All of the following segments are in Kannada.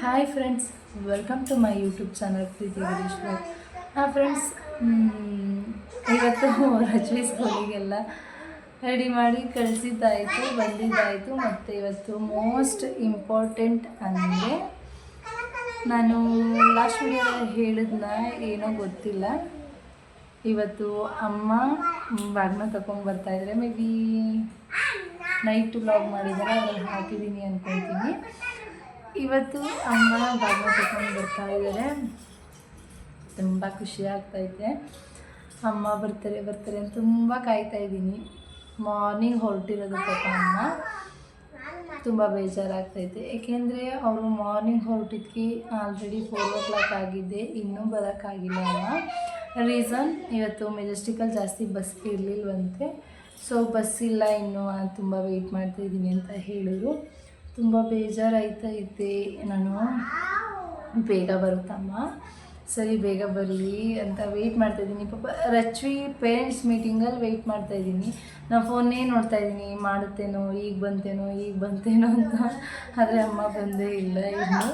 Hi friends welcome to my YouTube channel Preethi Gireeshwar ಹಾಂ ಫ್ರೆಂಡ್ಸ್ ಇವತ್ತು ರಜೆ ಸ್ಕೂಲಿಗೆಲ್ಲ ರೆಡಿ ಮಾಡಿ ಕಳಿಸಿದ್ದಾಯಿತು, ಬಂದಿದ್ದಾಯಿತು, ಮತ್ತು ಇವತ್ತು ಮೋಸ್ಟ್ ಇಂಪಾರ್ಟೆಂಟ್ ಅಂದರೆ ನಾನು ಲಾಸ್ಟ್ ವಿಡಿಯೋದಲ್ಲಿ ಹೇಳಿದ್ನ ಏನೋ ಗೊತ್ತಿಲ್ಲ. ಇವತ್ತು ಅಮ್ಮ ಬಾಗ್ನ ತಗೊಂಡ್ಬರ್ತಾಯಿದ್ರೆ ಮೇ ಬಿ ನೈಟ್ ವ್ಲಾಗ್ ಮಾಡಿದ್ದಾರೆ ಅದ್ರಲ್ಲಿ ಹಾಕಿದ್ದೀನಿ ಅಂದ್ಕೊಳ್ತೀನಿ ಇವತ್ತು ಅಮ್ಮ ಬಾಗ್ನ ತಗೊಂಡು ಬರ್ತಾ ಇದ್ದಾರೆ. ತುಂಬ ಖುಷಿ ಆಗ್ತೈತೆ ಅಮ್ಮ ಬರ್ತಾರೆ ಬರ್ತಾರೆ ಅಂತ ತುಂಬ ಕಾಯ್ತಾ ಇದ್ದೀನಿ. ಮಾರ್ನಿಂಗ್ ಹೊರಟಿರೋದು ಪಾಪ ಅಮ್ಮ. ತುಂಬ ಬೇಜಾರಾಗ್ತೈತೆ ಏಕೆಂದರೆ ಅವರು ಮಾರ್ನಿಂಗ್ ಹೊರಟಿದ್ಕೆ ಆಲ್ರೆಡಿ ಫೋರ್ ಓ ಕ್ಲಾಕ್ ಆಗಿದೆ. ಇನ್ನೂ ಬರೋಕ್ಕಾಗಿಲ್ಲ ಅಮ್ಮ. ರೀಸನ್ ಇವತ್ತು ಮೆಜೆಸ್ಟಿಕಲ್ಲಿ ಜಾಸ್ತಿ ಬಸ್ ಇರಲಿಲ್ವಂತೆ. ಸೊ ಬಸ್ ಇಲ್ಲ, ಇನ್ನೂ ತುಂಬ ವೆಯ್ಟ್ ಮಾಡ್ತಾಯಿದ್ದೀನಿ ಅಂತ ಹೇಳಿದ್ರು. ತುಂಬ ಬೇಜಾರಾಯ್ತಾ ಇದ್ದೆ. ನಾನು ಬೇಗ ಬರುತ್ತಮ್ಮ. ಸರಿ, ಬೇಗ ಬರಲಿ ಅಂತ ವೆಯ್ಟ್ ಮಾಡ್ತಾಯಿದ್ದೀನಿ ಪಾಪ ರಚ್ವಿ ಪೇರೆಂಟ್ಸ್ ಮೀಟಿಂಗಲ್ಲಿ ವೆಯ್ಟ್ ಮಾಡ್ತಾಯಿದ್ದೀನಿ ನಾನು ಫೋನೇ ನೋಡ್ತಾ ಇದ್ದೀನಿ. ಮಾಡುತ್ತೇನೋ, ಈಗ ಬಂತೇನೋ ಈಗ ಬಂತೇನೋ ಅಂತ. ಆದರೆ ಅಮ್ಮ ಬಂದೇ ಇಲ್ಲ ಇನ್ನು.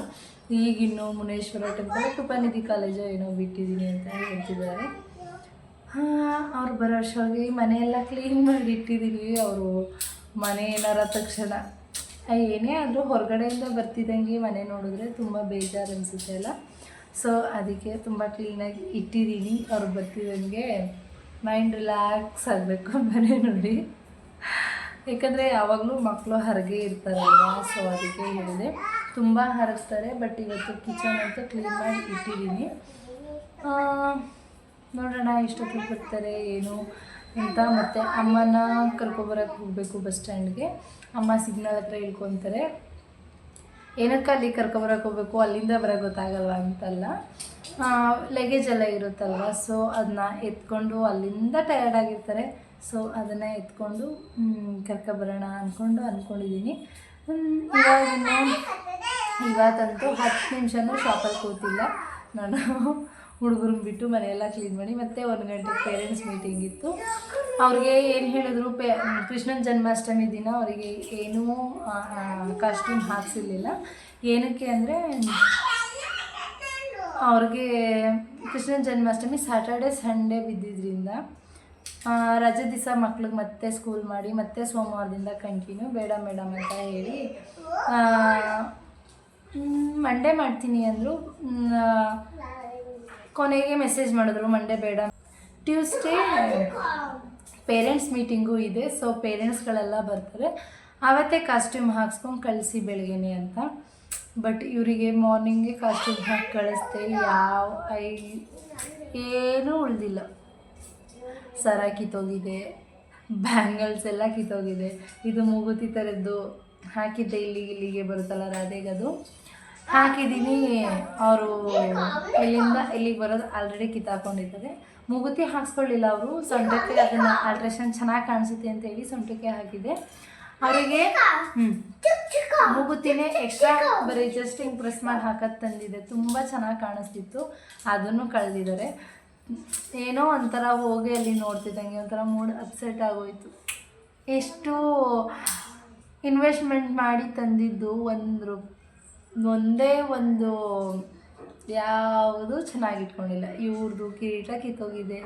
ಈಗ ಇನ್ನು ಮುನೇಶ್ವರ ಟೆಂಪಲ್ ಕೃಪಾನಿಧಿ ಕಾಲೇಜು ಏನೋ ಬಿಟ್ಟಿದ್ದೀನಿ ಅಂತ ಹೇಳ್ತಿದ್ದಾರೆ. ಹಾಂ, ಅವ್ರು ಬರೋ ವರ್ಷ ಮನೆಯೆಲ್ಲ ಕ್ಲೀನ್ ಮಾಡಿ ಇಟ್ಟಿದ್ದೀವಿ ಅವರು ಮನೆ ಏನಾರ ತಕ್ಷಣ. ಏನೇ ಆದರೂ ಹೊರಗಡೆಯಿಂದ ಬರ್ತಿದ್ದಂಗೆ ಮನೆ ನೋಡಿದ್ರೆ ತುಂಬ ಬೇಜಾರು ಅನಿಸುತ್ತೆ ಅಲ್ಲ? ಸೊ ಅದಕ್ಕೆ ತುಂಬ ಕ್ಲೀನಾಗಿ ಇಟ್ಟಿದ್ದೀನಿ. ಅವ್ರು ಬರ್ತಿದ್ದಂಗೆ ಮೈಂಡ್ ರಿಲ್ಯಾಕ್ಸ್ ಆಗಬೇಕು ಮನೆ ನೋಡಿ. ಯಾಕಂದರೆ ಯಾವಾಗಲೂ ಮಕ್ಕಳು ಹೊರಗೆ ಇರ್ತಾರಲ್ವಾ? ಸೊ ಅದಕ್ಕೆ ಹೇಳಿದೆ. ತುಂಬ ಹರಸ್ತಾರೆ ಬಟ್ ಇವತ್ತು ಕಿಚನ್ ಅಂತೂ ಕ್ಲೀನ್ ಮಾಡಿ ಇಟ್ಟಿದ್ದೀನಿ. ನೋಡೋಣ ಎಷ್ಟೊತ್ತಿಗೆ ಬರ್ತಾರೆ, ಏನು ಅಂತ. ಮತ್ತು ಅಮ್ಮನ ಕರ್ಕೊಬರಕ್ಕೆ ಹೋಗಬೇಕು ಬಸ್ ಸ್ಟ್ಯಾಂಡ್ಗೆ ಅಮ್ಮ ಸಿಗ್ನಲ್ ಹತ್ರ ಇಳ್ಕೊತಾರೆ ಏನಕ್ಕೆ ಅಲ್ಲಿ ಕರ್ಕೊಬರಕ್ಕೆ ಹೋಗ್ಬೇಕು? ಅಲ್ಲಿಂದ ಬರೋಕ್ಕೆ ಗೊತ್ತಾಗಲ್ಲ ಅಂತಲ್ಲ. ಲಗೇಜ್ ಎಲ್ಲ ಇರುತ್ತಲ್ವ? ಸೊ ಅದನ್ನ ಎತ್ಕೊಂಡು ಅಲ್ಲಿಂದ ಟಯರ್ಡ್ ಆಗಿರ್ತಾರೆ. ಸೊ ಅದನ್ನು ಎತ್ಕೊಂಡು ಕರ್ಕೊಬರೋಣ ಅಂದ್ಕೊಂಡು ಅಂದ್ಕೊಂಡಿದ್ದೀನಿ ಇವಾಗ ಇವತ್ತಂತೂ ಹತ್ತು ನಿಮಿಷನೂ ಶಾಪಲ್ಲಿ ಕೂತಿಲ್ಲ. ನಾನು ಹುಡುಗರನ್ನ ಬಿಟ್ಟು ಮನೆಯೆಲ್ಲ ಕ್ಲೀನ್ ಮಾಡಿ ಮತ್ತೆ ಒಂದು ಗಂಟೆಗೆ ಪೇರೆಂಟ್ಸ್ ಮೀಟಿಂಗ್ ಇತ್ತು. ಅವ್ರಿಗೆ ಏನು ಹೇಳಿದ್ರು ಪೇ ಕೃಷ್ಣನ ಜನ್ಮಾಷ್ಟಮಿ ದಿನ ಅವರಿಗೆ ಏನೂ ಕಾಸ್ಟ್ಯೂಮ್ ಹಾಕ್ಸಿರ್ಲಿಲ್ಲ. ಏನಕ್ಕೆ ಅಂದರೆ ಅವ್ರಿಗೆ ಕೃಷ್ಣನ ಜನ್ಮಾಷ್ಟಮಿ ಸ್ಯಾಟರ್ಡೆ ಸಂಡೇ ಬಿದ್ದಿದ್ರಿಂದ ಆ, ರಜೆ ದಿವಸ ಮಕ್ಳಿಗೆ ಮತ್ತೆ ಸ್ಕೂಲ್ ಮಾಡಿ ಮತ್ತೆ ಸೋಮವಾರದಿಂದ ಕಂಟಿನ್ಯೂ ಬೇಡ ಮೇಡಮ್ ಅಂತ ಹೇಳಿ ಮಂಡೇ ಮಾಡ್ತೀನಿ ಅಂದರು ಕೊನೆಗೆ ಮೆಸೇಜ್ ಮಾಡಿದ್ರು, ಮಂಡೇ ಬೇಡ. ಟ್ಯೂಸ್ಡೇ ಪೇರೆಂಟ್ಸ್ ಮೀಟಿಂಗು ಇದೆ ಸೊ ಪೇರೆಂಟ್ಸ್ಗಳೆಲ್ಲ ಬರ್ತಾರೆ. ಆವತ್ತೇ ಕಾಸ್ಟ್ಯೂಮ್ ಹಾಕ್ಸ್ಕೊಂಡು ಕಳಿಸಿ ಬೆಳಗ್ಗೆನೆ ಅಂತ. ಬಟ್ ಇವರಿಗೆ ಮಾರ್ನಿಂಗ್ಗೆ ಕಾಸ್ಟ್ಯೂಮ್ ಹಾಕಿ ಕಳಿಸ್ದೆ, ಯಾವ ಐ, ಏನೂ ಉಳಿದಿಲ್ಲ. ಸರ ಕಿತ್ತೋಗಿದೆ ಬ್ಯಾಂಗಲ್ಸ್ ಎಲ್ಲ ಕಿತ್ತೋಗಿದೆ. ಇದು ಮೂಗುತಿ ಥರದ್ದು ಹಾಕಿದ್ದೆ ಇಲ್ಲಿಗೆ ಇಲ್ಲಿಗೆ ಬರುತ್ತಲ್ಲ, ರಾಧೆಗದು. ಹಾಕಿದ್ದೀನಿ. ಅವರು ಇಲ್ಲಿಂದ ಇಲ್ಲಿಗೆ ಬರೋದು ಆಲ್ರೆಡಿ ಕಿತ್ತಾಕೊಂಡಿದ್ದಾರೆ. ಮೂಗುತಿ ಹಾಕ್ಸ್ಕೊಳ್ಳಿಲ್ಲ ಅವರು. ಸೊಂಟಕ್ಕೆ ಅದನ್ನು ಆಲ್ಟ್ರೇಷನ್ ಚೆನ್ನಾಗಿ ಕಾಣಿಸುತ್ತೆ ಅಂತ ಹೇಳಿ ಸೊಂಟಕ್ಕೆ ಹಾಕಿದೆ. ಅವರಿಗೆ ಮೂಗುತಿನೇ ಎಕ್ಸ್ಟ್ರಾ ಬರೀ ಜಸ್ಟ್ ಹಿಂಗೆ ಪ್ರೆಸ್ ಮಾಡಿ ಹಾಕೋದು ತಂದಿದೆ. ತುಂಬ ಚೆನ್ನಾಗಿ ಕಾಣಿಸ್ತಿತ್ತು. ಅದನ್ನು ಕಳೆದಿದ್ದಾರೆ. ಏನೋ ಒಂಥರ ಹೋಗಿ ಅಲ್ಲಿ ನೋಡ್ತಿದ್ದಂಗೆ ಒಂಥರ ಮೂಡ್ ಅಪ್ಸೆಟ್ ಆಗೋಯ್ತು. ಎಷ್ಟು ಇನ್ವೆಸ್ಟ್ಮೆಂಟ್ ಮಾಡಿ ತಂದಿದ್ದು ಒಂದು ಒಂದೇ ಒಂದು ಯಾವುದು ಚೆನ್ನಾಗಿಟ್ಕೊಂಡಿಲ್ಲ. ಇವ್ರದ್ದು ಕಿರೀಟ ಕಿತ್ತೋಗಿದೆ,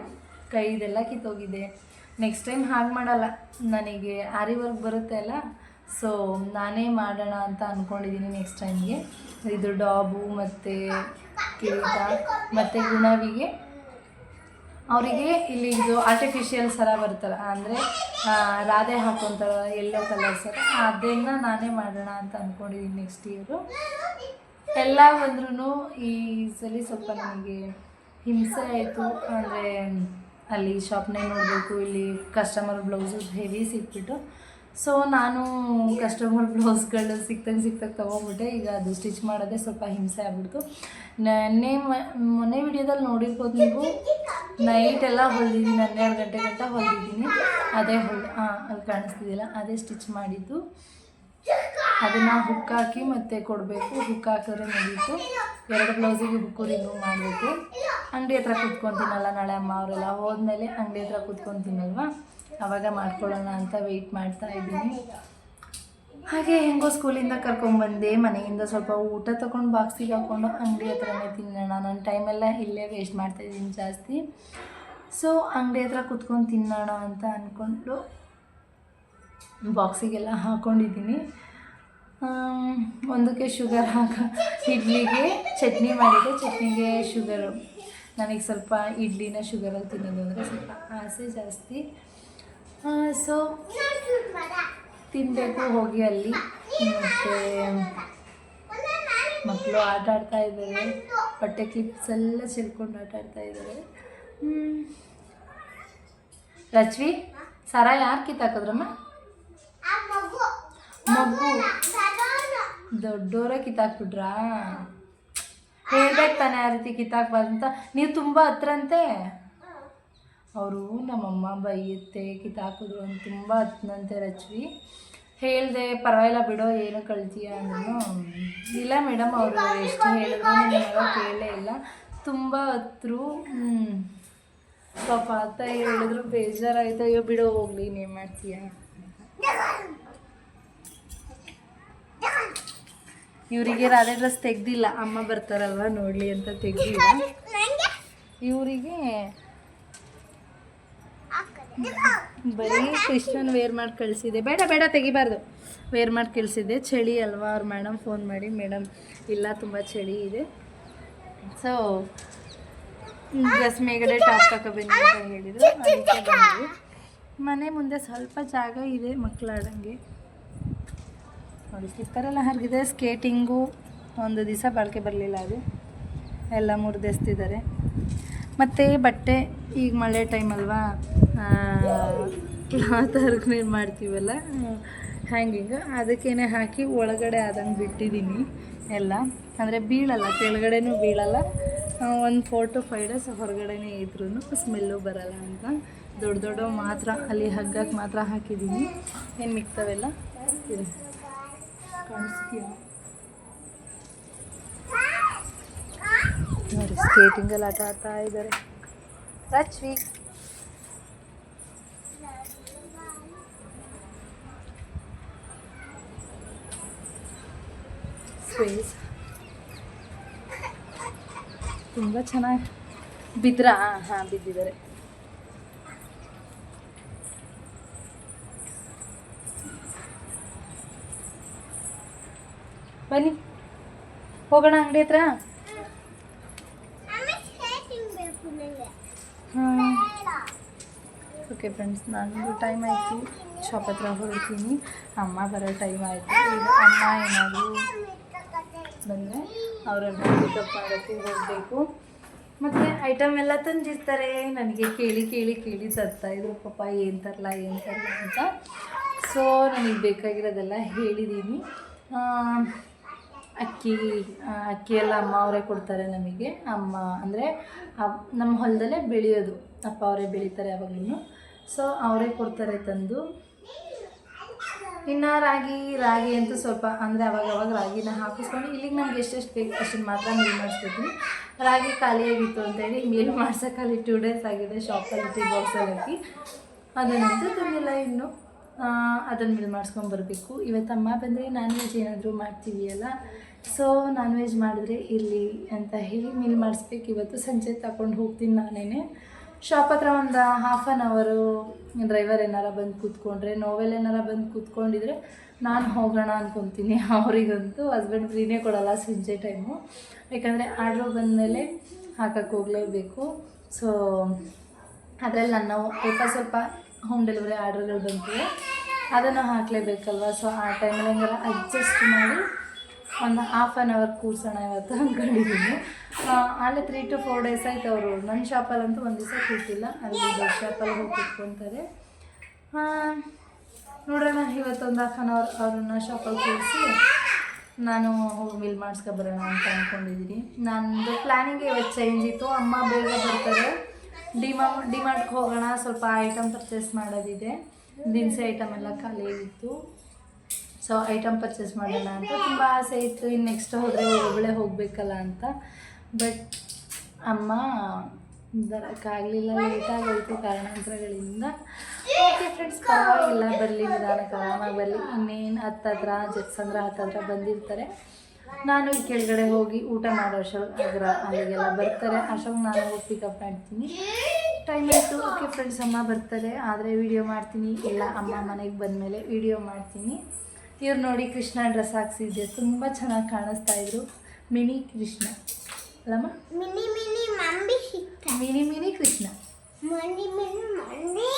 ಕೈದೆಲ್ಲ ಕಿತ್ತೋಗಿದೆ. ನೆಕ್ಸ್ಟ್ ಟೈಮ್ ಹಾಗೆ ಮಾಡಲ್ಲ. ನನಗೆ ಆರಿ ವರ್ಕ್ ಬರುತ್ತೆ ಅಲ್ಲ? ಸೊ ನಾನೇ ಮಾಡೋಣ ಅಂತ ಅಂದ್ಕೊಂಡಿದ್ದೀನಿ ನೆಕ್ಸ್ಟ್ ಟೈಮ್ಗೆ ಇದು ಡಾಬು ಮತ್ತು ಕಿರೀಟ, ಮತ್ತು ಗುಣವಿಗೆ. ಅವರಿಗೆ ಇಲ್ಲಿ ಇದು ಆರ್ಟಿಫಿಷಿಯಲ್ ಸರ ಬರುತ್ತಲ್ಲ, ಅಂದರೆ ರಾಧೆ ಹಾಕೊತಾರ ಎಲ್ಲೋ ಕಲರ್ ಸರ ಅದನ್ನು ನಾನೇ ಮಾಡೋಣ ಅಂತ ಅಂದ್ಕೊಂಡಿದ್ದೀನಿ ನೆಕ್ಸ್ಟ್ ಇಯರು ಎಲ್ಲ ಬಂದ್ರೂ ಈ ಸಲ ಸ್ವಲ್ಪ ನನಗೆ ಹಿಂಸೆ ಆಯಿತು, ಅಂದರೆ, ಅಲ್ಲಿ ಶಾಪ್ನೇ ನೋಡಬೇಕು, ಇಲ್ಲಿ ಕಸ್ಟಮರ್ ಬ್ಲೌಸು ಹೆವಿ ಸಿಕ್ಬಿಟ್ಟು. ಸೊ ನಾನು ಕಸ್ಟಮರ್ ಬ್ಲೌಸ್ಗಳು ಸಿಕ್ತಂಗೆ ಸಿಕ್ತಾಗ ತೊಗೊಂಡ್ಬಿಟ್ಟೆ ಈಗ ಅದು ಸ್ಟಿಚ್ ಮಾಡೋದೇ ಸ್ವಲ್ಪ ಹಿಂಸೆ ಆಗ್ಬಿಡ್ತು. ನೆನ್ನೆ ಮೊನ್ನೆ ವಿಡಿಯೋದಲ್ಲಿ ನೋಡಿರ್ಬೋದು ನೀವು ನೈಟ್ ಎಲ್ಲ ಹೊಲ್ದಿದ್ದೀನಿ, ಹನ್ನೆರಡು ಗಂಟೆ ಗಂಟ ಅದೇ ಹೊಲ್ ಹಾಂ ಅಲ್ಲಿ ಕಾಣಿಸ್ತಿದ್ದಿಲ್ಲ ಅದೇ ಸ್ಟಿಚ್ ಮಾಡಿದ್ದು. ಅದನ್ನು ಹುಕ್ ಹಾಕಿ ಮತ್ತೆ ಕೊಡಬೇಕು. ಹುಕ್ ಹಾಕಿದ್ರೆ ಮುಗೀತು. ಎರಡು ಬ್ಲೌಸಿಗೆ ಹುಕ್ಕು ರಿಮೂವ್ ಮಾಡಬೇಕು. ಅಂಗಡಿ ಹತ್ರ ಕೂತ್ಕೊತೀನಲ್ಲ ನಾಳೆ ಅಮ್ಮ ಅವರೆಲ್ಲ. ಹೋದ್ಮೇಲೆ ಅಂಗಡಿ ಹತ್ರ ಕೂತ್ಕೊತೀನಲ್ವ? ಅವಾಗ ಮಾಡ್ಕೊಳ್ಳೋಣ ಅಂತ ವೆಯ್ಟ್ ಮಾಡ್ತಾ ಇದ್ದೀನಿ. ಹಾಗೆ ಹೆಂಗೋ ಸ್ಕೂಲಿಂದ ಕರ್ಕೊಂಬಂದೆ, ಮನೆಯಿಂದ ಸ್ವಲ್ಪ ಊಟ ತೊಗೊಂಡು ಬಾಕ್ಸಿಗೆ ಹಾಕ್ಕೊಂಡು ಅಂಗಡಿ ಹತ್ರನೇ ತಿನ್ನೋಣ ನನ್ನ ಟೈಮೆಲ್ಲ ಇಲ್ಲೇ ವೇಸ್ಟ್ ಮಾಡ್ತಾಯಿದ್ದೀನಿ ಜಾಸ್ತಿ. ಸೊ ಅಂಗಡಿ ಹತ್ರ ಕುತ್ಕೊಂಡು ತಿನ್ನೋಣ ಅಂತ ಅಂದ್ಕೊಂಡು ಬಾಕ್ಸಿಗೆಲ್ಲ ಹಾಕ್ಕೊಂಡಿದ್ದೀನಿ ಒಂದಕ್ಕೆ ಶುಗರ್ ಹಾಕ ಇಡ್ಲಿಗೆ, ಚಟ್ನಿ ಮಾಡಿದೆ. ಚಟ್ನಿಗೆ ಶುಗರು ನನಗೆ ಸ್ವಲ್ಪ ಇಡ್ಲಿನ ಶುಗರಲ್ಲಿ ತಿನ್ನೋದು ಅಂದರೆ ಸ್ವಲ್ಪ ಆಸೆ ಜಾಸ್ತಿ. ಸೊ ತಿನ್ನಬೇಕು ಹೋಗಿ ಅಲ್ಲಿ. ಮತ್ತು ಮಕ್ಕಳು ಆಟ ಆಡ್ತಾ ಇದ್ದಾರೆ. ಬಟ್ಟೆ ಕ್ಲಿಪ್ಸ್ ಎಲ್ಲ ಚೆಲ್ಕೊಂಡು ಆಟ ಆಡ್ತಾ ಇದ್ದಾರೆ. ರಚ್ವಿ ಸರ ಯಾರು ಕಿತ್ತಾಕಿದ್ರಮ್ಮ ಮಗು. ದೊಡ್ಡೋರ ಕಿತ್ತಾಕ್ಬಿಟ್ರಾ ಹೇಳ್ಬೇಕು ತಾನೆ ಆ ರೀತಿ ಕಿತ್ತಾಕ್ಬಾರ್ದು ಅಂತ. ನೀವು ತುಂಬ ಹತ್ರಂತೆ ಅವರು ನಮ್ಮಮ್ಮ ಬೈಯುತ್ತೆ ಕಿತ್ತಾಕಿದ್ರು ಅಂತ ತುಂಬ ಹತ್ತಿನಂತೆ ರಚ್ವಿ ಹೇಳಿದೆ ಪರವಾಗಿಲ್ಲ ಬಿಡೋ ಏನು ಕಳ್ತೀಯ ಅಂದ್ರೂ ಇಲ್ಲ ಮೇಡಮ್ ಅವರು ಎಷ್ಟು ಹೇಳಿದ್ರು ನಿಮಗೆ ಕೇಳೇ ಇಲ್ಲ. ತುಂಬ ಹತ್ತರು. ಪಾಪ ಅತ್ತ ಹೇಳಿದ್ರು ಬೇಜಾರಾಯ್ತು. ಅಯ್ಯೋ ಬಿಡೋ ಹೋಗ್ಲಿ ನೀನು ಮಾಡ್ತೀಯ? ಇವರಿಗೆ ರಾಧೆ ಡ್ರೆಸ್ ತೆಗ್ದಿಲ್ಲ. ಅಮ್ಮ ಬರ್ತಾರಲ್ವ ನೋಡಲಿ ಅಂತ ತೆಗ್ದಿಲ್ಲ. ಇವರಿಗೆ ಬರೀ ಕೃಷ್ಣನ್ ವೇರ್ ಮಾಡಿ ಕಳಿಸಿದೆ ಬೇಡ ಬೇಡ ತೆಗಿಬಾರ್ದು. ವೇರ್ ಮಾಡಿ ಕಳಿಸಿದ್ದೆ. ಚಳಿ ಅಲ್ವಾ ಅವ್ರ ಮೇಡಮ್ ಫೋನ್ ಮಾಡಿ. ಮೇಡಮ್ ಇಲ್ಲ ತುಂಬ ಚಳಿ ಇದೆ. ಸೊ ಡ್ರೆಸ್ ಮೇಗಡೆ ಟಾಪ್ ತಗೋಬೇಕು ಅಂತ ಹೇಳಿದರು. ಅದಕ್ಕೆ ಬಂದ್ವಿ. ಮನೆ ಮುಂದೆ ಸ್ವಲ್ಪ ಜಾಗ ಇದೆ ಮಕ್ಕಳಾಡಂಗೆ ನೋಡಿ ಸ್ಲಿಪ್ಪರೆಲ್ಲ ಹರಿಗಿದೆ. ಸ್ಕೇಟಿಂಗು ಒಂದು ದಿವಸ ಬಾಳಿಕೆ ಬರಲಿಲ್ಲ ಅದು. ಎಲ್ಲ ಮುರಿದೆಸ್ತಿದ್ದಾರೆ. ಮತ್ತು ಬಟ್ಟೆ ಈಗ ಮಳೆ ಟೈಮ್ ಅಲ್ವಾ? ಕ್ಲಾತ್ ಹರ್ಗನೆ ಮಾಡ್ತೀವಲ್ಲ? ಹ್ಯಾಂಗಿಂಗ್. ಅದಕ್ಕೇನೆ ಹಾಕಿ ಒಳಗಡೆ ಆದಂಗೆ ಬಿಟ್ಟಿದ್ದೀನಿ ಎಲ್ಲ. ಅಂದರೆ ಬೀಳಲ್ಲ, ಕೆಳಗಡೆನೂ ಬೀಳಲ್ಲ. ಒಂದು ಫೋರ್ ಟು ಫೈವ್ ಡೇಸ್ ಹೊರಗಡೆನೇ ಇದ್ರೂ ಸ್ಮೆಲ್ಲು ಬರಲ್ಲ ಅಂತ. ದೊಡ್ಡ ದೊಡ್ಡ ಮಾತ್ರ, ಅಲ್ಲಿ ಹಗ್ಗಕ್ಕೆ ಮಾತ್ರ ಹಾಕಿದ್ದೀನಿ. ಏನು ಮಿಕ್ತವೆಲ್ಲ? ಕಾಣಿಸ್ತೀಯಾ? ನೋಡಿ ಸ್ಕೇಟಿಂಗಲ್ಲಿ ಆಟ ಆಡ್ತಾ ಇದ್ದಾರೆ. ರಚ್ವಿ ಸ್ಪೇಸ್ ತುಂಬ ಚೆನ್ನಾಗಿ ಬಿದ್ರಾ? ಹಾಂ ಬಿದ್ದಿದ್ದಾರೆ. ಬನ್ನಿ. ಹೋಗೋಣ ಅಂಗಡಿ ಹತ್ರ? ಹಾಂ. ಓಕೆ ಫ್ರೆಂಡ್ಸ್ ನಾನು ಟೈಮ್ ಆಯಿತು. ಶಾಪ್ ಹತ್ರ ಹೊರಡ್ತೀನಿ. ಅಮ್ಮ ಬರೋ ಟೈಮ್ ಆಯಿತು. ಅಮ್ಮ ಏನಾದರೂ ಅವರನ್ನು ಪಿಕಪ್ ಮಾಡೋಕ್ಕೆ ಹೋಗಬೇಕು. ಮತ್ತು ಐಟಮ್ ಎಲ್ಲ ತಂದಿರ್ತಾರೆ. ನನಗೆ ಕೇಳಿ ಕೇಳಿ ಕೇಳಿ ತರ್ತಾಯಿದ್ರು ಪಪ್ಪ ಏನು ತರಲ ಏನು ತರಲ ಅಂತ. ಸೊ ನನಗೆ ಬೇಕಾಗಿರೋದೆಲ್ಲ ಹೇಳಿದ್ದೀನಿ ಅಕ್ಕಿ ಅಕ್ಕಿ ಎಲ್ಲ ಅಮ್ಮ ಅವರೇ ಕೊಡ್ತಾರೆ ನಮಗೆ. ಅಮ್ಮ ಅಂದರೆ ನಮ್ಮ ಹೊಲದಲ್ಲೇ ಬೆಳೆಯೋದು. ಅಪ್ಪ ಅವರೇ ಬೆಳೀತಾರೆ ಯಾವಾಗಲೂ ಸೊ ಅವರೇ ಕೊಡ್ತಾರೆ ತಂದು. ಇನ್ನು ರಾಗಿ ರಾಗಿ ಅಂತೂ ಸ್ವಲ್ಪ ಅಂದರೆ ಅವಾಗ ಅವಾಗ ರಾಗಿನ ಹಾಕಿಸ್ಕೊಂಡು ಇಲ್ಲಿಗೆ ನಮ್ಗೆ ಎಷ್ಟೆಷ್ಟು ಬೇಕು ಅಷ್ಟನ್ನು ಮಾತ್ರ ಮೇಲ್ ಮಾಡಿಸ್ಕೊತೀನಿ ರಾಗಿ ಖಾಲಿಯಾಗಿತ್ತು ಅಂತೇಳಿ ಮೇಲ್ ಮಾಡ್ಸೋಕ್ಕಲ್ಲಿ ಟೂ ಡೇಸ್ ಆಗಿದೆ ಶಾಪಲ್ಲಿ ಟೀ ಬಾಕ್ಸಲ್ಲಿ ಹಾಕಿ. ಅದನ್ನಂತೂ ತಂದಿಲ್ಲ ಇನ್ನು. ಅದನ್ನು ಮಿಲ್ ಮಾಡಿಸ್ಕೊಂಡು ಬರಬೇಕು. ಇವತ್ತು ಅಮ್ಮ ಬಂದರೆ ನಾನ್ ವೆಜ್ ಏನಾದರೂ ಮಾಡ್ತೀವಿ ಅಲ್ಲ. ಸೊ ನಾನ್ ವೆಜ್ ಮಾಡಿದ್ರೆ ಇಲ್ಲಿ ಅಂತ ಹೇಳಿ ಮಿಲ್ ಮಾಡಿಸ್ಬೇಕು. ಇವತ್ತು ಸಂಜೆ ತಗೊಂಡು ಹೋಗ್ತೀನಿ ನಾನೇ ಶಾಪ್ ಹತ್ರ ಒಂದು ಹಾಫ್ ಆನ್ ಅವರು ಡ್ರೈವರ್ ಏನಾರ ಬಂದು ಕೂತ್ಕೊಂಡ್ರೆ ನೋವೆಲ್ ಏನಾರ ಬಂದು ಕೂತ್ಕೊಂಡಿದ್ರೆ ನಾನು ಹೋಗೋಣ ಅಂದ್ಕೊತೀನಿ ಅವರಿಗಂತೂ ಹಸ್ಬೆಂಡ್ ಫ್ರೀನೇ ಕೊಡಲ್ಲ ಸಂಜೆ ಟೈಮು ಯಾಕಂದರೆ ಆರ್ಡ್ರ್ ಬಂದಮೇಲೆ ಹಾಕಕ್ಕೆ ಹೋಗಲೇಬೇಕು. ಸೊ ಅದರಲ್ಲಿ ನನ್ನ ಸ್ವಲ್ಪ ಸ್ವಲ್ಪ ಹೋಮ್ ಡೆಲಿವರಿ ಆರ್ಡ್ರ್ಗಳು ಬಂದಿವೆ ಅದನ್ನು ಹಾಕಲೇಬೇಕಲ್ವ? ಸೊ ಆ ಟೈಮಲ್ಲಿ ಹೆಂಗಾರ ಅಡ್ಜಸ್ಟ್ ಮಾಡಿ ಒಂದು ಹಾಫ್ ಆನ್ ಅವರ್ ಕೂರ್ಸೋಣ ಇವತ್ತು ಅಂದ್ಕೊಂಡಿದ್ದೀನಿ. ಅಲ್ಲಿ ತ್ರೀ ಟು ಫೋರ್ ಡೇಸ್ ಆಯ್ತು ಅವರು. ನನ್ನ ಶಾಪಲ್ಲಂತೂ ಒಂದು ದಿವಸ ಕೂತಿಲ್ಲ ಅಲ್ಲಿ ದೊಡ್ಡ ಶಾಪಲ್ಲಿ ಹೋಗಿ ಕೂತ್ಕೊತಾರೆ. ನೋಡೋಣ, ಇವತ್ತೊಂದು ಹಾಫ್ ಆನ್ ಅವರ್ ಅವ್ರನ್ನ ಶಾಪಲ್ಲಿ ಕೂರಿಸಿ ನಾನು ಮಿಲ್ ಮಾಡಿಸ್ಕೊಬರೋಣ ಅಂತ ಅಂದ್ಕೊಂಡಿದ್ದೀನಿ. ನನ್ನದು ಪ್ಲ್ಯಾನಿಂಗ್ ಇವತ್ತು ಚೇಂಜ್ ಇತ್ತು. ಅಮ್ಮ ಬೇಗ ಬರ್ತಾರೆ. ಡಿಮಾ ಡಿಮಾರ್ಟ್ಗೆ ಹೋಗೋಣ. ಸ್ವಲ್ಪ ಐಟಮ್ ಪರ್ಚೇಸ್ ಮಾಡೋದಿದೆ. ದಿನಸಿ ಐಟಮ್ ಎಲ್ಲ ಖಾಲಿಯಾಗಿತ್ತು ಸೊ ಐಟಮ್ ಪರ್ಚೇಸ್ ಮಾಡೋಣ ಅಂತ ತುಂಬ ಆಸೆ ಇತ್ತು. ಇನ್ನು ನೆಕ್ಸ್ಟ್ ಹೋದರೆ ಒಬ್ಬಳೇ ಹೋಗಬೇಕಲ್ಲ ಅಂತ. ಬಟ್ ಅಮ್ಮ ಬರೋಕ್ಕಾಗಲಿಲ್ಲ ಲೇಟಾಗೋಯ್ತು ಕಾರಣಾಂತರಗಳಿಂದ. ಓಕೆ ಫ್ರೆಂಡ್ಸ್ ಪರವಾಗಿಲ್ಲ. ಬರಲಿ, ನಿಧಾನಕ್ಕೆ ಆರಾಮಾಗಿ ಬರಲಿ. ಇನ್ನೇನು ಹತ್ತತ್ರ ಜತ್ಸಂದ್ರ ಹತ್ತತ್ರ ಬಂದಿರ್ತಾರೆ. ನಾನು ಈ ಕೆಳಗಡೆ ಹೋಗಿ ಊಟ ಮಾಡೋ ಅಗ್ರ ಅಲ್ಲಿಗೆಲ್ಲ ಬರ್ತಾರೆ. ಅಶೋಕ್, ನಾನು ಹೋಗಿ ಪಿಕಪ್ ಮಾಡ್ತೀನಿ. ಟೈಮ್ ಆಯಿತು. ಓಕೆ ಫ್ರೆಂಡ್ಸ್ ಅಮ್ಮ ಬರ್ತಾರೆ. ಆದರೆ ವಿಡಿಯೋ ಮಾಡ್ತೀನಿ. ಇಲ್ಲ, ಅಮ್ಮ ಮನೆಗೆ ಬಂದಮೇಲೆ ವಿಡಿಯೋ ಮಾಡ್ತೀನಿ. ಇವ್ರು ನೋಡಿ ಕೃಷ್ಣ ಡ್ರೆಸ್ ಹಾಕ್ಸಿದ್ದೆ. ತುಂಬ ಚೆನ್ನಾಗಿ ಕಾಣಿಸ್ತಾ ಇದ್ರು. ಮಿನಿ ಕೃಷ್ಣ. ಅಲ್ಲಮ್ಮ? ಮಿನಿ ಮಿನಿ ಮಂಬಿ ಮಿನಿ ಮಿನಿ ಕೃಷ್ಣ. ಮನಿ ಮಿನಿ ಮಂಡಿ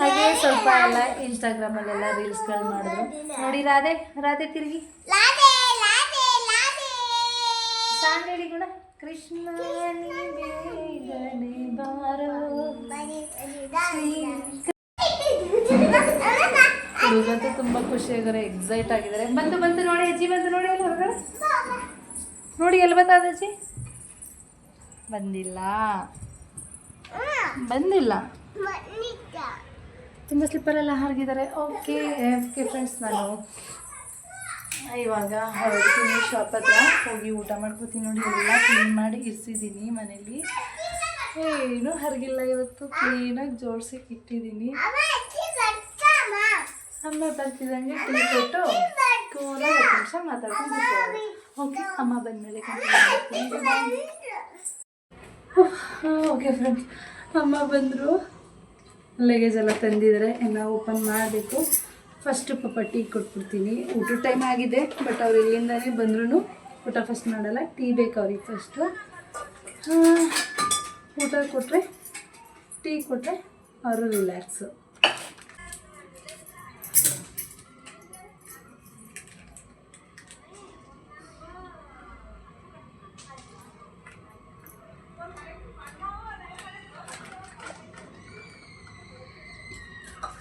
ಹಾಗೆ ಸ್ವಲ್ಪ ಎಲ್ಲ ಇನ್ಸ್ಟಾಗ್ರಾಮಲ್ಲೆಲ್ಲ ರೀಲ್ಸ್ಗಳು ಮಾಡಿದ್ರು. ನೋಡಿ ರಾಧೆ ರಾಧೆ ತಿರುಗಿ. ಲಾದೆ ಲಾದೆ ಲಾದೆ ಸಾಂಗ್ ಹೇಳಿ ಗುಣ. ಕೃಷ್ಣ ಬರಿ. ಹುಡುಗಂತೂ ಖುಷಿ ಖುಷಿಯಾಗಿದ್ದಾರೆ ಎಕ್ಸೈಟ್ ಆಗಿದ್ದಾರೆ. ಬಂತು ಬಂತು ನೋಡಿ ಅಜ್ಜಿ ಬಂತು ನೋಡಿ ಅಲ್ಲ ಹೊರಗಡೆ. ನೋಡಿ ಎಲ್ಲಿ ಬತ್ತಾದ ಅಜ್ಜಿ? ಬಂದಿಲ್ಲ. ಬಂದಿಲ್ಲ. ತುಂಬ ಸ್ಲಿಪ್ಪರೆಲ್ಲ ಹಾರಿದ್ದಾರೆ ಓಕೆ ಓಕೆ ಫ್ರೆಂಡ್ಸ್ ನಾನು ಇವಾಗ ಹೊರಡ್ತೀನಿ ಶಾಪ್ ಹತ್ರ ಹೋಗಿ ಊಟ ಮಾಡ್ಕೋತೀನಿ ನೋಡಿ, ಎಲ್ಲ ಕ್ಲೀನ್ ಮಾಡಿ ಇರಿಸಿದ್ದೀನಿ ಮನೇಲಿ. ಏನೂ ಹರಿಗಿಲ್ಲ ಇವತ್ತು ಕ್ಲೀನಾಗಿ ಜೋಡಿಸಿ ಇಟ್ಟಿದ್ದೀನಿ. ಅಮ್ಮ ಬರ್ತಿದ್ದಂಗೆ ಟೀ ಕೊಟ್ಟು ಕೂಲಾಗಿ ಹತ್ತು ನಿಮಿಷ ಮಾತಾಡ್ಕೊಂಡು ಓಕೆ ಅಮ್ಮ ಬಂದಮೇಲೆ ಓಕೆ ಫ್ರೆಂಡ್ಸ್ ಅಮ್ಮ. ಬಂದರು. ಲಗೇಜ್ ಎಲ್ಲ ತಂದಿದ್ದಾರೆ. ಎಲ್ಲ ಓಪನ್ ಮಾಡಬೇಕು ಫಸ್ಟ್ ಪಾಪ ಟೀ ಕೊಟ್ಬಿಡ್ತೀನಿ. ಊಟದ ಟೈಮ್ ಆಗಿದೆ ಬಟ್ ಅವ್ರು ಇಲ್ಲಿಂದನೇ ಬಂದ್ರೂ ಊಟ ಫಸ್ಟ್ ಮಾಡಲ್ಲ. ಟೀ ಬೇಕು ಅವ್ರಿಗೆ ಫಸ್ಟು ಊಟ ಕೊಟ್ಟರೆ ಟೀ ಕೊಟ್ಟರೆ ಅವರು ರಿಲ್ಯಾಕ್ಸು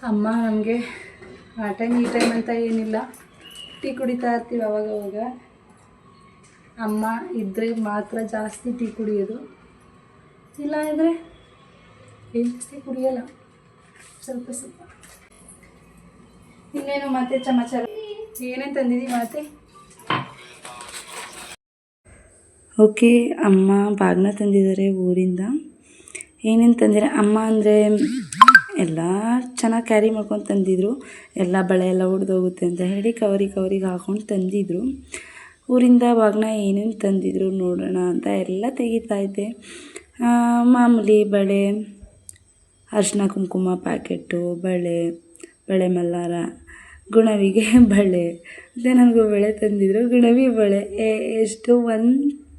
ಅಮ್ಮ ನಮಗೆ ಆ ಟೈಮ್ ಈ ಟೈಮ್ ಅಂತ ಏನಿಲ್ಲ. ಟೀ ಕುಡಿತಾ ಇರ್ತೀವಿ ಅವಾಗವಾಗ ಅವಾಗ. ಅಮ್ಮ ಇದ್ದರೆ ಮಾತ್ರ ಜಾಸ್ತಿ ಟೀ ಕುಡಿಯೋದು. ಇಲ್ಲ ಅಂದರೆ ಏನು ಜಾಸ್ತಿ ಕುಡಿಯೋಲ್ಲ. ಸ್ವಲ್ಪ ಸ್ವಲ್ಪ. ಇನ್ನೇನು ಮತ್ತೆ ಸಮಾಚಾರ? ಏನೇನು ತಂದಿದ್ದೀವಿ ಮತ್ತೆ ಓಕೆ, ಅಮ್ಮ ಬಾಗ್ನ ತಂದಿದ್ದಾರೆ ಊರಿಂದ. ಏನೇನು ತಂದಿರ ಅಮ್ಮ ಅಂದರೆ ಎಲ್ಲ ಚೆನ್ನಾಗಿ ಕ್ಯಾರಿ ಮಾಡ್ಕೊಂಡು ತಂದಿದ್ರು. ಎಲ್ಲ ಬಳೆ ಎಲ್ಲ ಒಡೆದೋಗುತ್ತೆ ಅಂತ ಹೇಳಿ ಕವರಿ ಕವರಿಗೆ ಹಾಕೊಂಡು ತಂದಿದ್ರು. ಊರಿಂದ ಬಾಗ್ನ ಏನೇನು ತಂದಿದ್ರು ನೋಡೋಣ ಅಂತ ಎಲ್ಲ ತೆಗಿತಾ ಇದ್ದೆ. ಮಾಮೂಲಿ ಬಳೆ ಅರಿಶಿನ ಕುಂಕುಮ ಪ್ಯಾಕೆಟು ಬಳೆ ಬಳೆ ಮಲ್ಲಾರ, ಗುಣವಿಗೆ ಬಳೆ. ಮತ್ತು ನನಗೂ ಬಳೆ ತಂದಿದ್ರು, ಗುಣವಿ ಬಳೆ. ಎಷ್ಟು ಒನ್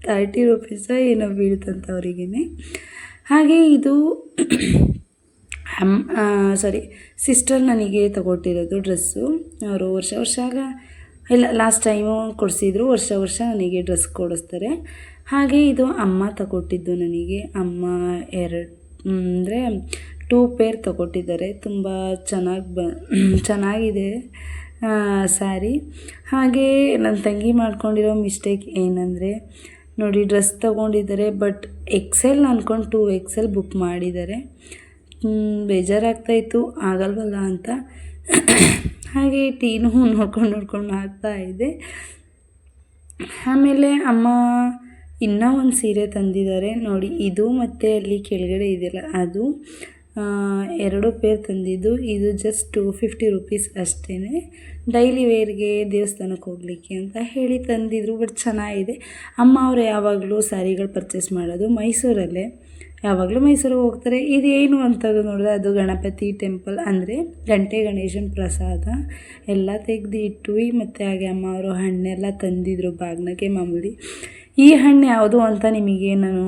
ತರ್ಟಿ ರುಪೀಸೋ ಏನೋ ಬೀಳ್ತಂತ ಅವರಿಗೇ ಹಾಗೆ ಇದು ಅಮ್ ಸಾರಿ ಸಿಸ್ಟರ್ ನನಗೆ ತಗೊಟ್ಟಿರೋದು ಡ್ರೆಸ್ಸು ಅವರು ವರ್ಷ ವರ್ಷ ಆಗ, ಇಲ್ಲ ಲಾಸ್ಟ್ ಟೈಮು ಕೊಡಿಸಿದ್ರು ವರ್ಷ ವರ್ಷ ನನಗೆ ಡ್ರೆಸ್ ಕೊಡಿಸ್ತಾರೆ. ಹಾಗೆ ಇದು ಅಮ್ಮ ತಗೊಟ್ಟಿದ್ದು ನನಗೆ. ಅಮ್ಮ ಎರಡು, ಅಂದರೆ ಟೂ ಪೇರ್ ತಗೊಟ್ಟಿದ್ದಾರೆ. ತುಂಬ ಚೆನ್ನಾಗಿ ಬ, ಚೆನ್ನಾಗಿದೆ ಸ್ಯಾರಿ ಹಾಗೆ ನನ್ನ ತಂಗಿ ಮಾಡ್ಕೊಂಡಿರೋ ಮಿಸ್ಟೇಕ್ ಏನಂದರೆ, ನೋಡಿ ಡ್ರೆಸ್ ತೊಗೊಂಡಿದ್ದಾರೆ ಬಟ್ ಎಕ್ಸೆಲ್ ಅಂದ್ಕೊಂಡು ಟೂ ಎಕ್ಸೆಲ್ ಬುಕ್ ಮಾಡಿದ್ದಾರೆ. ಬೇಜಾರಾಗ್ತಾಯಿತ್ತು, ಆಗಲ್ವಲ್ಲ ಅಂತ. ಹಾಗೆ ಟೀನೂ ನೋಡ್ಕೊಂಡು ನೋಡ್ಕೊಂಡು ಹಾಕ್ತಾ ಇದ್ದೆ ಆಮೇಲೆ ಅಮ್ಮ ಇನ್ನೂ ಒಂದು ಸೀರೆ ತಂದಿದ್ದಾರೆ. ನೋಡಿ, ಇದು ಮತ್ತು ಅಲ್ಲಿ ಕೆಳಗಡೆ ಇದೆಯಲ್ಲ, ಅದು ಎರಡು ಪೇರ್ ತಂದಿದ್ದು. ಇದು ಜಸ್ಟ್ ಟು ಫಿಫ್ಟಿ ರುಪೀಸ್ ಅಷ್ಟೇ ಡೈಲಿ ವೇರ್ಗೆ ದೇವಸ್ಥಾನಕ್ಕೆ ಹೋಗಲಿಕ್ಕೆ ಅಂತ ಹೇಳಿ ತಂದಿದ್ರು ಬಟ್ ಚೆನ್ನಾಗಿದೆ. ಅಮ್ಮ ಅವರು ಯಾವಾಗಲೂ ಸ್ಯಾರಿಗಳು ಪರ್ಚೇಸ್ ಮಾಡೋದು ಮೈಸೂರಲ್ಲೇ. ಯಾವಾಗಲೂ ಮೈಸೂರಿಗೆ ಹೋಗ್ತಾರೆ. ಇದೇನು ಅಂತ ನೋಡಿದ್ರೆ ಅದು ಗಣಪತಿ ಟೆಂಪಲ್ ಅಂದರೆ ಗಂಟೆ ಗಣೇಶನ ಪ್ರಸಾದ. ಎಲ್ಲ ತೆಗೆದು ಇಟ್ವಿ ಮತ್ತು ಹಾಗೆ ಅಮ್ಮ ಅವರು ಹಣ್ಣೆಲ್ಲ ತಂದಿದ್ರು ಬಾಗ್ನಕ್ಕೆ ಮಾಮೂಲಿ. ಈ ಹಣ್ಣು ಯಾವುದು ಅಂತ ನಿಮಗೆ ನಾನು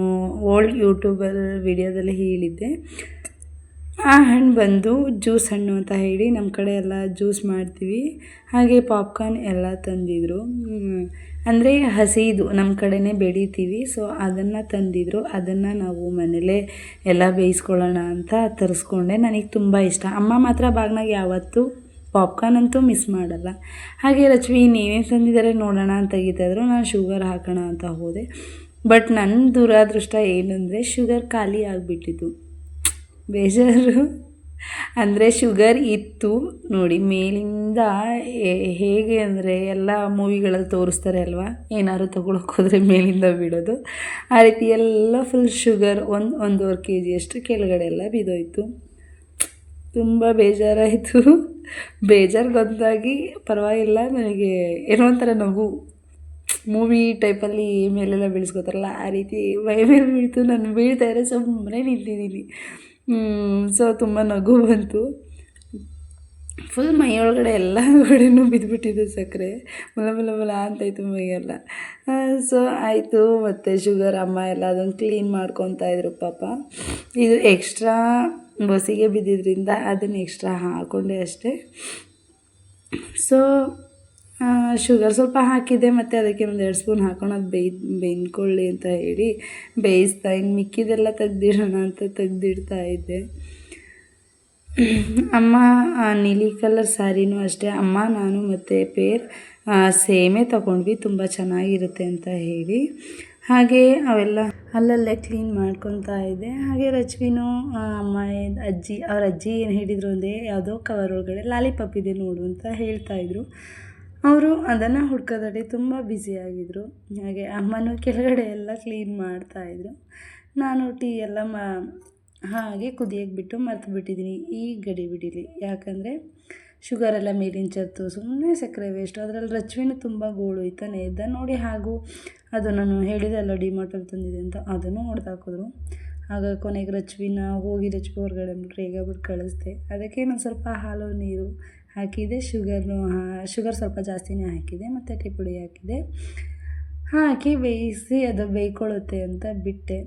ಓಲ್ಡ್ ಯೂಟ್ಯೂಬಲ್ಲಿ ವಿಡಿಯೋದಲ್ಲಿ ಹೇಳಿದ್ದೆ. ಆ ಹಣ್ಣು ಬಂದು ಜ್ಯೂಸ್ ಹಣ್ಣು ಅಂತ ಹೇಳಿ ನಮ್ಮ ಕಡೆ ಎಲ್ಲ ಜ್ಯೂಸ್ ಮಾಡ್ತೀವಿ. ಹಾಗೆ ಪಾಪ್ಕಾರ್ನ್ ಎಲ್ಲ ತಂದಿದ್ರು. ಅಂದರೆ ಹಸಿದು ನಮ್ಮ ಕಡೆನೇ ಬೆಳಿತೀವಿ. ಸೊ ಅದನ್ನು ತಂದಿದ್ರು. ಅದನ್ನು ನಾವು ಮನೇಲೇ ಎಲ್ಲ ಬೇಯಿಸ್ಕೊಳ್ಳೋಣ ಅಂತ ತರಿಸ್ಕೊಂಡೆ. ನನಗೆ ತುಂಬ ಇಷ್ಟ. ಅಮ್ಮ ಮಾತ್ರ ಬಾಗ್ನಾಗ ಯಾವತ್ತೂ ಪಾಪ್ಕಾರ್ನ್ ಅಂತೂ ಮಿಸ್ ಮಾಡಲ್ಲ. ಹಾಗೆ ರಚ್ವಿ ನೀವೇನು ತಂದಿದ್ದಾರೆ ನೋಡೋಣ ಅಂತ ತೆಗಿತಾಯಿದ್ರು ನಾನು ಶುಗರ್ ಹಾಕೋಣ ಅಂತ ಹೋದೆ. ಬಟ್ ನನ್ನ ದುರಾದೃಷ್ಟ ಏನಂದರೆ ಶುಗರ್ ಖಾಲಿ ಆಗಿಬಿಟ್ಟಿತ್ತು. ಬೇಜಾರು. ಅಂದರೆ ಶುಗರ್ ಇತ್ತು ನೋಡಿ, ಮೇಲಿಂದ ಹೇಗೆ ಅಂದರೆ ಎಲ್ಲ ಮೂವಿಗಳಲ್ಲಿ ತೋರಿಸ್ತಾರೆ ಅಲ್ವಾ? ಏನಾದ್ರು ತೊಗೊಳಕ್ಕೆ ಹೋದರೆ ಮೇಲಿಂದ ಬಿಡೋದು. ಆ ರೀತಿ ಎಲ್ಲ ಫುಲ್ ಶುಗರ್ ಒಂದು, ಒಂದೂವರೆ ಕೆ ಜಿಯಷ್ಟು ಕೆಳಗಡೆ ಎಲ್ಲ ಬಿದ್ದೋಯ್ತು. ತುಂಬ ಬೇಜಾರಾಯಿತು. ಬೇಜಾರು ಗೊತ್ತಾಗಿ ಪರವಾಗಿಲ್ಲ, ನನಗೆ ಏನೋ ಒಂಥರ ನಗು. ಮೂವಿ ಟೈಪಲ್ಲಿ ಮೇಲೆಲ್ಲ ಬೀಳಿಸ್ಕೋತಾರಲ್ಲ, ಆ ರೀತಿ ಮೇಲೆ ಬೀಳ್ತು. ನಾನು ಬೀಳ್ತಾ ಇರೋ ಸುಮ್ಮನೆ ನಿಂತಿದ್ದೀನಿ. ಸೊ ತುಂಬ ನಗು ಬಂತು. ಫುಲ್ ಮೈಯೊಳಗಡೆ ಎಲ್ಲ ಕಡೆನೂ ಬಿದ್ದುಬಿಟ್ಟಿದೆ ಸಕ್ಕರೆ ಮುಲ ಮುಲ ಮುಲ ಅಂತಾಯಿತು ಮೈಯೆಲ್ಲ. ಸೊ ಆಯಿತು, ಮತ್ತು ಶುಗರ್ ಅಮ್ಮ ಎಲ್ಲ ಅದನ್ನು ಕ್ಲೀನ್ ಮಾಡ್ಕೊತಾ ಇದ್ರು ಪಾಪ. ಇದು ಎಕ್ಸ್ಟ್ರಾ ಬಸಿಗೆ ಬಿದ್ದಿದ್ದರಿಂದ ಅದನ್ನು ಎಕ್ಸ್ಟ್ರಾ ಹಾಕ್ಕೊಂಡೆ ಅಷ್ಟೇ. ಸೊ ಶುಗರ್ ಸ್ವಲ್ಪ ಹಾಕಿದ್ದೆ ಮತ್ತು ಅದಕ್ಕೆ ಒಂದು ಎರಡು ಸ್ಪೂನ್ ಹಾಕೊಂಡು ಅದು ಬೇಯ್ ಬೇಯ್ಕೊಳ್ಳಿ ಅಂತ ಹೇಳಿ ಬೇಯಿಸ್ತಾ ಇನ್ನು ಮಿಕ್ಕಿದೆಲ್ಲ ತೆಗ್ದಿಡೋಣ ಅಂತ ತೆಗ್ದಿಡ್ತಾ ಇದ್ದೆ. ಅಮ್ಮ ನೀಲಿ ಕಲರ್ ಸ್ಯಾರಿನೂ ಅಷ್ಟೇ. ಅಮ್ಮ, ನಾನು ಮತ್ತು ಪೇರ್ ಸೇಮೇ ತಗೊಂಡ್ವಿ, ತುಂಬ ಚೆನ್ನಾಗಿರುತ್ತೆ ಅಂತ ಹೇಳಿ. ಹಾಗೆ ಅವೆಲ್ಲ ಅಲ್ಲಲ್ಲೇ ಕ್ಲೀನ್ ಮಾಡ್ಕೊತಾ ಇದ್ದೆ. ಹಾಗೆ ರಜ್ವಿನೂ ಅಮ್ಮ, ಅಜ್ಜಿ, ಅವ್ರ ಅಜ್ಜಿ ಏನು ಹೇಳಿದರು ಅಂದರೆ ಯಾವುದೋ ಕವರ್ ಒಳಗಡೆ ಲಾಲಿಪಾಪ್ ಇದೆ ನೋಡು ಅಂತ ಹೇಳ್ತಾಯಿದ್ರು ಅವರು ಅದನ್ನು ಹುಡ್ಕೋದಡಿ ತುಂಬ ಬ್ಯುಸಿಯಾಗಿದ್ದರು ಹಾಗೆ ಅಮ್ಮನೂ ಕೆಳಗಡೆ ಎಲ್ಲ ಕ್ಲೀನ್ ಮಾಡ್ತಾಯಿದ್ರು ನಾನು ಟೀ ಎಲ್ಲ ಮಾ, ಹಾಗೆ ಕುದಿಯಕ್ಕೆ ಬಿಟ್ಟು ಮರ್ತು ಬಿಟ್ಟಿದ್ದೀನಿ ಈ ಗಡಿ ಬಿಡೀಲಿ. ಯಾಕಂದರೆ ಶುಗರೆಲ್ಲ ಮೇಲಿನ ಚತ್ತು ಸುಮ್ಮನೆ ಸಕ್ಕರೆ ವೇಸ್ಟ್ ಅದರಲ್ಲಿ ರಚ್ವಿನೂ ತುಂಬ ಗೋಳು ಇತ್ತಾನೆ ಇದ್ದ ನೋಡಿ ಹಾಗೂ ಅದು ನಾನು ಹೇಳಿದೆ ಅಲ್ಲ ಡಿಮಾರ್ಟಲ್ಲಿ ತಂದಿದೆ ಅಂತ, ಅದನ್ನು ಹೊಡೆದಾಕಿದ್ರು ಆಗ ಕೊನೆಗೆ ರಚ್ವಿನ ಹೋಗಿ ರಚ್ವಿ ಹೊರಗಡೆ ಬಿಟ್ಟು ಕಳಿಸಿದೆ ಕಳಿಸ್ದೆ. ಅದಕ್ಕೆ ನಾನು ಸ್ವಲ್ಪ ಹಾಲು, ನೀರು ಹಾಕಿದೆ. ಶುಗರ್ನು ಶುಗರ್ ಸ್ವಲ್ಪ ಜಾಸ್ತಿನೇ ಹಾಕಿದೆ. ಮತ್ತು ಟೀ ಪುಡಿ ಹಾಕಿದೆ. ಹಾಕಿ ಬೇಯಿಸಿ ಅದು ಬೇಯ್ಕೊಳ್ಳುತ್ತೆ ಅಂತ ಬಿಟ್ಟೆ.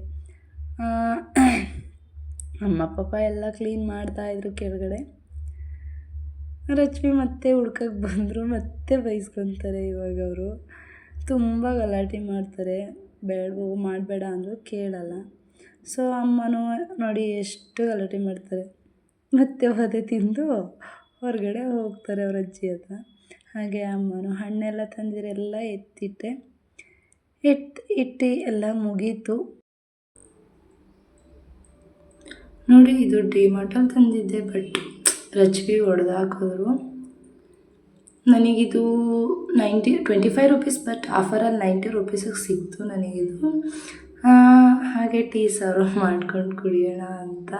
ಅಮ್ಮ, ಪಾಪ ಎಲ್ಲ ಕ್ಲೀನ್ ಮಾಡ್ತಾಯಿದ್ರು ಕೆಳಗಡೆ. ರಶ್ಮಿ ಮತ್ತೆ ಹುಡ್ಕಕ್ಕೆ ಬಂದರು. ಮತ್ತೆ ಬೈಸ್ಕೊತಾರೆ ಇವಾಗ ಅವರು. ತುಂಬ ಗಲಾಟೆ ಮಾಡ್ತಾರೆ. ಬೇಡವು ಮಾಡಬೇಡ ಅಂದರೂ ಕೇಳಲ್ಲ. ಸೊ ಅಮ್ಮನೂ ನೋಡಿ ಎಷ್ಟು ಗಲಾಟೆ ಮಾಡ್ತಾರೆ. ಮತ್ತೆ ಅದೇ ತಿಂದು ಹೊರಗಡೆ ಹೋಗ್ತಾರೆ ಅವ್ರ ಅಜ್ಜಿ ಹತ್ರ. ಹಾಗೆ ಅಮ್ಮನು ಹಣ್ಣೆಲ್ಲ ತಂದಿರೆಲ್ಲ ಎತ್ತಿಟ್ಟೆ. ಇಟ್ಟು ಇಟ್ಟು ಎಲ್ಲ ಮುಗೀತು. ನೋಡಿ, ಇದು ಡಿಮಾರ್ಟಲ್ಲಿ ತಂದಿದ್ದೆ, ಬಟ್ ರಚ್ಬಿ ಹಾಕಿದ್ರು. ನನಗಿದು ninety, twenty five rupees, but ಆಫರಲ್ಲಿ ninety ರುಪೀಸಿಗೆ ಸಿಕ್ತು ನನಗಿದು. ಹಾಗೆ ಟೀ ಸರ್ವ್ ಮಾಡ್ಕೊಂಡು ಕುಡಿಯೋಣ ಅಂತ.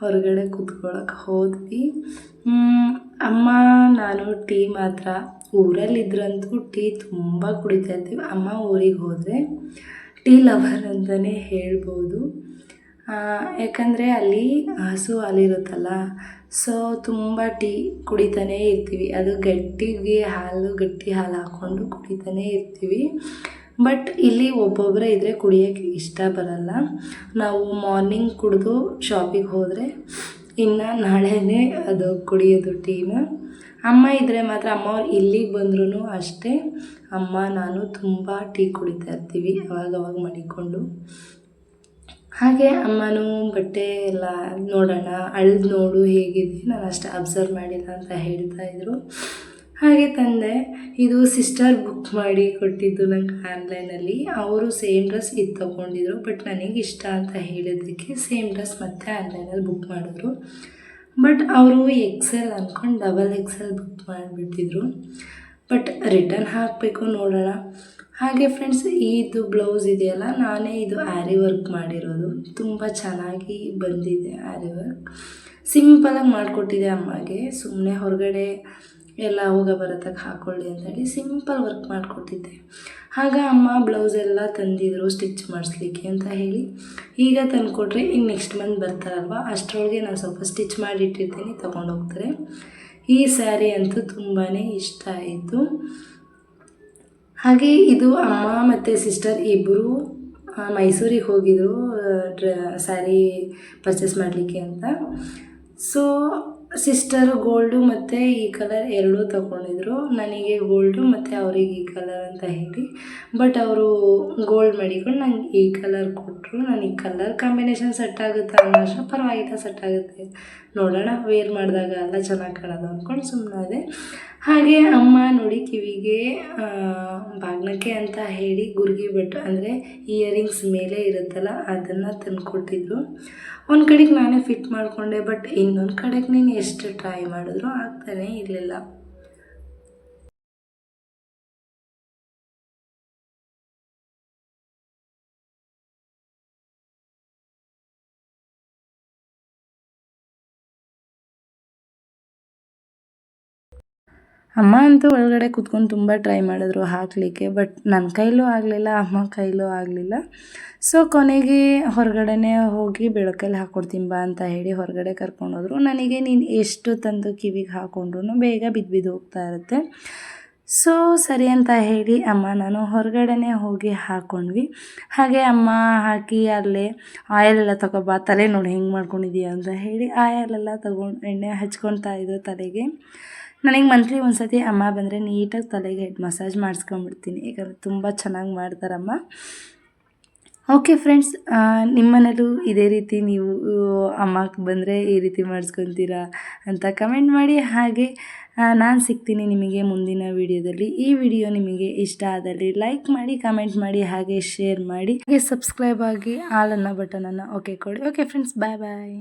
ಹೊರಗಡೆ ಕೂತ್ಕೊಳ್ಳೋಕೆ ಹೋದ್ವಿ. ಅಮ್ಮ, ನಾನು ಟೀ ಮಾತ್ರ. ಊರಲ್ಲಿದ್ರಂತೂ ಟೀ ತುಂಬ ಕುಡಿತಾ ಇರ್ತೀವಿ. ಅಮ್ಮ ಊರಿಗೆ ಹೋದರೆ ಟೀ ಲವರ್ ಅಂತಲೇ ಹೇಳ್ಬೋದು. ಯಾಕಂದರೆ ಅಲ್ಲಿ ಹಸು ಹಾಲಿರುತ್ತಲ್ಲ ಸೊ ತುಂಬ ಟೀ ಕುಡಿತಾನೇ ಇರ್ತೀವಿ. ಅದು ಗಟ್ಟಿಗೆ ಹಾಲು, ಗಟ್ಟಿ ಹಾಲು ಹಾಕ್ಕೊಂಡು ಕುಡಿತಾನೇ ಇರ್ತೀವಿ. ಬಟ್ ಇಲ್ಲಿ ಒಬ್ಬೊಬ್ಬರೇ ಇದ್ದರೆ ಕುಡಿಯೋಕ್ಕೆ ಇಷ್ಟ ಬರಲ್ಲ. ನಾವು ಮಾರ್ನಿಂಗ್ ಕುಡಿದು ಶಾಪಿಗೆ ಹೋದರೆ ಇನ್ನು ನಾಳೆನೇ ಅದು ಕುಡಿಯೋದು ಟೀನ ಅಮ್ಮ ಇದ್ದರೆ ಮಾತ್ರ ಅಮ್ಮ ಅವ್ರು ಇಲ್ಲಿಗೆ ಬಂದ್ರೂ ಅಷ್ಟೇ. ಅಮ್ಮ, ನಾನು ತುಂಬ ಟೀ ಕುಡಿತಾ ಇರ್ತೀವಿ ಅವಾಗ ಅವಾಗ ಮಡಿಕೊಂಡು ಹಾಗೆ ಅಮ್ಮನೂ ಬಟ್ಟೆ ಎಲ್ಲ ನೋಡೋಣ, ಅಳ್ದು ನೋಡು ಹೇಗಿದೆ, ನಾನು ಅಷ್ಟೇ ಅಬ್ಸರ್ವ್ ಮಾಡಿಲ್ಲ ಅಂತ ಹೇಳ್ತಾ ಇದ್ರು. ಹಾಗೆ ತಂದೆ, ಇದು ಸಿಸ್ಟರ್ ಬುಕ್ ಮಾಡಿ ಕೊಟ್ಟಿದ್ದು ನಂಗೆ ಆನ್ಲೈನಲ್ಲಿ ಅವರು ಸೇಮ್ ಡ್ರೆಸ್ ಇದು ತೊಗೊಂಡಿದ್ರು ಬಟ್ ನನಗೆ ಇಷ್ಟ ಅಂತ ಹೇಳಿದ್ದಕ್ಕೆ ಸೇಮ್ ಡ್ರೆಸ್ ಮತ್ತೆ ಆನ್ಲೈನಲ್ಲಿ ಬುಕ್ ಮಾಡಿದ್ರು. ಬಟ್ ಅವರು ಎಕ್ಸೆಲ್ ಅಂದ್ಕೊಂಡು ಡಬಲ್ ಎಕ್ಸೆಲ್ ಬುಕ್ ಮಾಡಿಬಿಟ್ಟಿದ್ರು. ಬಟ್ ರಿಟರ್ನ್ ಹಾಕಬೇಕು ನೋಡೋಣ. ಹಾಗೆ ಫ್ರೆಂಡ್ಸ್ ಇದು ಬ್ಲೌಸ್ ಇದೆಯಲ್ಲ, ನಾನೇ ಇದು ಆ್ಯರಿ ವರ್ಕ್ ಮಾಡಿರೋದು. ತುಂಬ ಚೆನ್ನಾಗಿ ಬಂದಿದೆ ಆ್ಯರಿ ವರ್ಕ್ ಸಿಂಪಲಾಗಿ ಮಾಡಿಕೊಟ್ಟಿದೆ ಅಮ್ಮಗೆ. ಸುಮ್ಮನೆ ಹೊರಗಡೆ ಎಲ್ಲ ಹೋಗ ಬರೋತಕ್ಕೆ ಹಾಕ್ಕೊಳ್ಳಿ ಅಂತೇಳಿ ಸಿಂಪಲ್ ವರ್ಕ್ ಮಾಡಿಕೊಟ್ಟಿದ್ದೆ ಆಗ ಅಮ್ಮ ಬ್ಲೌಸ್ ಎಲ್ಲ ತಂದಿದ್ರು ಸ್ಟಿಚ್ ಮಾಡಿಸ್ಲಿಕ್ಕೆ ಅಂತ ಹೇಳಿ. ಈಗ ತಂದುಕೊಟ್ರೆ ಇನ್ನು ನೆಕ್ಸ್ಟ್ ಮಂತ್ ಬರ್ತಾರಲ್ವ, ಅಷ್ಟರೊಳಗೆ ನಾನು ಸ್ವಲ್ಪ ಸ್ಟಿಚ್ ಮಾಡಿಟ್ಟಿರ್ತೀನಿ ತೊಗೊಂಡೋಗ್ತಾರೆ ಈ ಸ್ಯಾರಿ ಅಂತೂ ತುಂಬಾ ಇಷ್ಟ ಆಯಿತು. ಹಾಗೆ ಇದು ಅಮ್ಮ ಮತ್ತು ಸಿಸ್ಟರ್ ಇಬ್ಬರು ಮೈಸೂರಿಗೆ ಹೋಗಿದ್ರು ಡ್ರ, ಸ್ಯಾರಿ ಪರ್ಚೇಸ್ ಮಾಡಲಿಕ್ಕೆ ಅಂತ. ಸೊ ಸಿಸ್ಟರು ಗೋಲ್ಡು ಮತ್ತು ಈ ಕಲರ್ ಎರಡೂ ತಗೊಂಡಿದ್ರು. ನನಗೆ ಗೋಲ್ಡು ಮತ್ತು ಅವ್ರಿಗೆ ಈ ಕಲರ್ ಅಂತ ಹೇಳಿ. ಬಟ್ ಅವರು ಗೋಲ್ಡ್ ಮಾಡಿಕೊಂಡು ನಂಗೆ ಈ ಕಲರ್ ಕೊಟ್ಟರು ನನಗೆ ಕಲರ್ ಕಾಂಬಿನೇಷನ್ ಸೆಟ್ ಆಗುತ್ತಾ ಅನ್ನೋ ಅಷ್ಟು ಪರವಾಗಿಲ್ಲ ಸೆಟ್ ಆಗುತ್ತೆ. ನೋಡೋಣ ವೇರ್ ಮಾಡಿದಾಗ ಎಲ್ಲ ಚೆನ್ನಾಗಿ ಕಾಣೋದು ಅಂದ್ಕೊಂಡು ಸುಮ್ಮನಾದೆ ಹಾಗೆ ಅಮ್ಮ ನೋಡಿ ಕಿವಿಗೆ ಬಾಗ್ನಕ್ಕೆ ಅಂತ ಹೇಳಿ ಗುರ್ಗಿ ಬೆಟ್ಟು, ಅಂದರೆ ಇಯರಿಂಗ್ಸ್ ಮೇಲೆ ಇರುತ್ತಲ್ಲ, ಅದನ್ನು ತಂದುಕೊಟ್ಟಿದ್ರು ಒಂದು ಕಡೆಗೆ ನಾನೇ ಫಿಟ್ ಮಾಡಿಕೊಂಡೆ ಬಟ್ ಇನ್ನೊಂದು ಕಡೆಗೆ ನೀನು ಎಷ್ಟು ಟ್ರೈ ಮಾಡಿದ್ರು ಆಗ್ತಾನೇ ಇರಲಿಲ್ಲ. ಅಮ್ಮ ಅಂತೂ ಒಳಗಡೆ ಕೂತ್ಕೊಂಡು ತುಂಬ ಟ್ರೈ ಮಾಡಿದ್ರು ಹಾಕಲಿಕ್ಕೆ ಬಟ್ ನನ್ನ ಕೈಲೂ ಆಗಲಿಲ್ಲ, ಅಮ್ಮ ಕೈಲೂ ಆಗಲಿಲ್ಲ. ಸೊ ಕೊನೆಗೆ ಹೊರಗಡೆನೇ ಹೋಗಿ ಬೆಳಕಲ್ಲಿ ಹಾಕ್ಕೊಡ್ತೀನಿ ಬಾ ಅಂತ ಹೇಳಿ ಹೊರಗಡೆ ಕರ್ಕೊಂಡೋದ್ರು. ನನಗೆ ನೀನು ಎಷ್ಟು ತಂದು ಕಿವಿಗೆ ಹಾಕ್ಕೊಂಡ್ರು ಬೇಗ ಬಿದ್ದು ಬಿದ್ದು ಹೋಗ್ತಾ ಇರುತ್ತೆ. ಸೊ ಸರಿ ಅಂತ ಹೇಳಿ ಅಮ್ಮ, ನಾನು ಹೊರಗಡೆನೇ ಹೋಗಿ ಹಾಕ್ಕೊಂಡ್ವಿ ಹಾಗೆ ಅಮ್ಮ ಹಾಕಿ ಅಲ್ಲೇ ಆಯಿಲ್ ಎಲ್ಲ ತಗೊಬಾ ತಲೆ ನೋಡಿ ಹೆಂಗೆ ಮಾಡ್ಕೊಂಡಿದ್ದೀಯ ಅಂತ ಹೇಳಿ ಆಯಿಲೆಲ್ಲ ತಗೊಂಡು ಎಣ್ಣೆ ಹಚ್ಕೊತಾ ಇದ್ದು ತಲೆಗೆ. ನನಗೆ ಮಂತ್ಲಿ ಒಂದು ಸತಿ ಅಮ್ಮ ಬಂದರೆ ನೀಟಾಗಿ ತಲೆಗೆ ಹೆಡ್ ಮಸಾಜ್ ಮಾಡಿಸ್ಕೊಂಡ್ಬಿಡ್ತೀನಿ. ಯಾಕಂದರೆ ತುಂಬ ಚೆನ್ನಾಗಿ ಮಾಡ್ತಾರಮ್ಮ. ಓಕೆ ಫ್ರೆಂಡ್ಸ್ ನಿಮ್ಮನೇಲೂ ಇದೇ ರೀತಿ ನೀವು ಅಮ್ಮಕ್ಕೆ ಬಂದರೆ ಈ ರೀತಿ ಮಾಡಿಸ್ಕೊತೀರಾ ಅಂತ ಕಮೆಂಟ್ ಮಾಡಿ. ಹಾಗೆ ನಾನು ಸಿಗ್ತೀನಿ ನಿಮಗೆ ಮುಂದಿನ ವಿಡಿಯೋದಲ್ಲಿ ಈ ವಿಡಿಯೋ ನಿಮಗೆ ಇಷ್ಟ ಆದಲ್ಲಿ ಲೈಕ್ ಮಾಡಿ ಕಮೆಂಟ್ ಮಾಡಿ, ಹಾಗೆ ಶೇರ್ ಮಾಡಿ. ಹಾಗೆ ಸಬ್ಸ್ಕ್ರೈಬ್ ಆಗಿ ಆಲ್ ಅನ್ನೋ ಬಟನನ್ನು ಓಕೆ ಕೊಡಿ. Okay friends bye bye